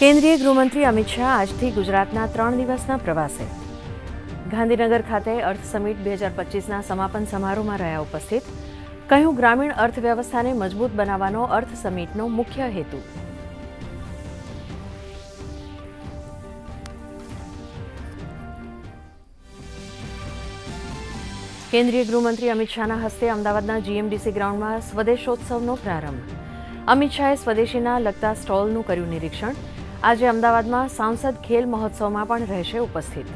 કેન્દ્રીય ગૃહમંત્રી અમિત શાહ આજથી ગુજરાતના ત્રણ દિવસના પ્રવાસે. ગાંધીનગર ખાતે અર્થ સમિટ બે હજાર પચીસના સમાપન સમારોહમાં રહ્યા ઉપસ્થિત. કહ્યું, ગ્રામીણ અર્થવ્યવસ્થાને મજબૂત બનાવવાનો અર્થ સમિટનો મુખ્ય હેતુ. કેન્દ્રીય ગૃહમંત્રી અમિત શાહના હસ્તે અમદાવાદના જીએમડીસી ગ્રાઉન્ડમાં સ્વદેશોત્સવનો પ્રારંભ. અમિત શાહે સ્વદેશીના લગતા સ્ટોલનું કર્યું નિરીક્ષણ. આજે અમદાવાદમાં સાંસદ ખેલ મહોત્સવમાં પણ રહેશે ઉપસ્થિત.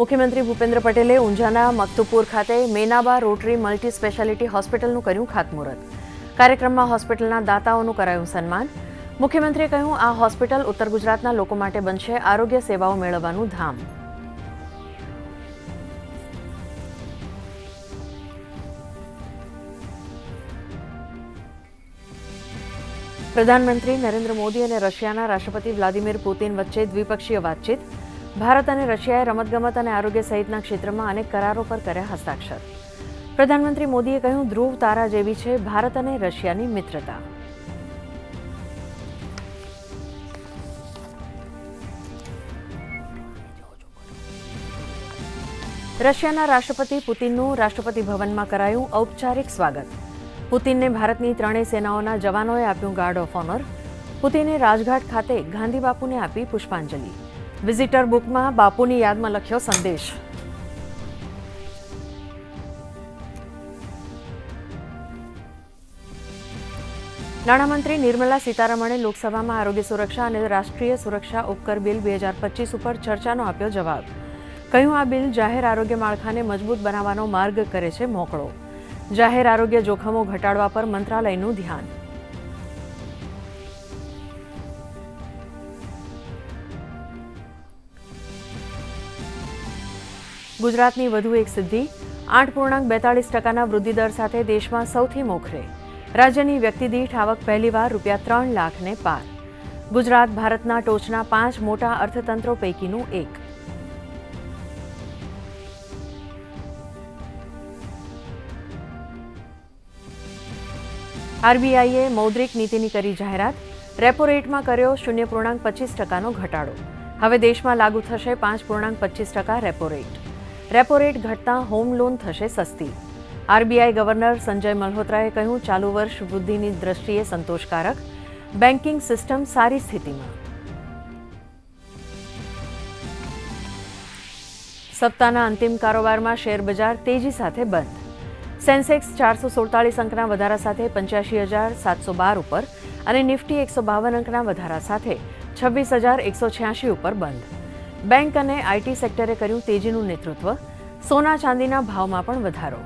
મુખ્યમંત્રી ભૂપેન્દ્ર પટેલે ઊંઝાના મકતુપુર ખાતે મેનાબા રોટરી મલ્ટી સ્પેશિયાલિટી હોસ્પિટલનું કર્યું ખાતમુહૂર્ત. કાર્યક્રમમાં હોસ્પિટલના દાતાઓનું કરાયું સન્માન. મુખ્યમંત્રીએ કહ્યું, આ હોસ્પિટલ ઉત્તર ગુજરાતના લોકો માટે બનશે, આરોગ્ય સેવાઓ મેળવવાનું ધામ. પ્રધાનમંત્રી નરેન્દ્ર મોદી અને રશિયાના રાષ્ટ્રપતિ વ્લાદિમીર પુતિન વચ્ચે દ્વિપક્ષીય વાતચીત. ભારત અને રશિયાએ રમતગમત અને આરોગ્ય સહિતના ક્ષેત્રમાં અનેક કરારો પર કર્યા હસ્તાક્ષર. પ્રધાનમંત્રી મોદીએ કહ્યું, ધ્રુવ તારા જેવી છે ભારત અને રશિયાની મિત્રતા. રશિયાના રાષ્ટ્રપતિ પુતિનનું રાષ્ટ્રપતિ ભવનમાં કરાયું ઔપચારિક સ્વાગત. પુતિનને ભારતની ત્રણેય સેનાઓના જવાનોએ આપ્યું ગાર્ડ ઓફ ઓનર. પુતિને રાજઘાટ ખાતે ગાંધી બાપુને આપી પુષ્પાંજલિ. વિઝિટર બુકમાં બાપુની યાદમાં લખ્યો સંદેશ. નાણામંત્રી નિર્મલા સીતારમણે લોકસભામાં આરોગ્ય સુરક્ષા અને રાષ્ટ્રીય સુરક્ષા ઉપકર બિલ બે હજાર પચીસ ઉપર ચર્ચાનો આપ્યો જવાબ. કહ્યું, આ બિલ જાહેર આરોગ્ય માળખાને મજબૂત બનાવવાનો માર્ગ કરે છે મોકળો. જાહેર આરોગ્ય જોખમો ઘટાડવા પર મંત્રાલયનું ધ્યાન. ગુજરાતની વધુ એક સિદ્ધિ, આઠ પૂર્ણાંક બેતાળીસ ટકાના વૃદ્ધિદર સાથે દેશમાં સૌથી મોખરે. રાજ્યની વ્યક્તિદીઠ આવક પહેલીવાર રૂપિયા ત્રણ લાખને પાર. ગુજરાત, ભારતના ટોચના પાંચ મોટા અર્થતંત્રો પૈકીનું એક. આરબીઆઈએ મૌદ્રિક નીતિની કરી જાહેરાત. રેપો રેટમાં કર્યો શૂન્ય પૂર્ણાંક પચીસ ટકાનો ઘટાડો. હવે દેશમાં લાગુ થશે પાંચ પૂર્ણાંક પચીસ ટકા રેપો રેટ. રેપો રેટ ઘટતા હોમ લોન થશે સસ્તી. આરબીઆઈ ગવર્નર સંજય મલ્હોત્રાએ કહ્યું, ચાલુ વર્ષ વૃદ્ધિની દ્રષ્ટિએ સંતોષકારક. બેન્કિંગ સિસ્ટમ સારી સ્થિતિમાં. સપ્તાહના અંતિમ કારોબારમાં શેરબજાર તેજી સાથે બંધ. સેન્સેક્સ ચારસો સુડતાલીસ અંકના વધારા સાથે પંચ્યાસી હજાર સાતસો બાર ઉપર અને નિફ્ટી એકસો બાવન અંકના વધારા સાથે છવ્વીસ હજાર એકસો છ્યાસી ઉપર બંધ. બેંક અને આઈટી સેક્ટરે કર્યું તેજીનું નેતૃત્વ. સોના ચાંદીના ભાવમાં પણ વધારો.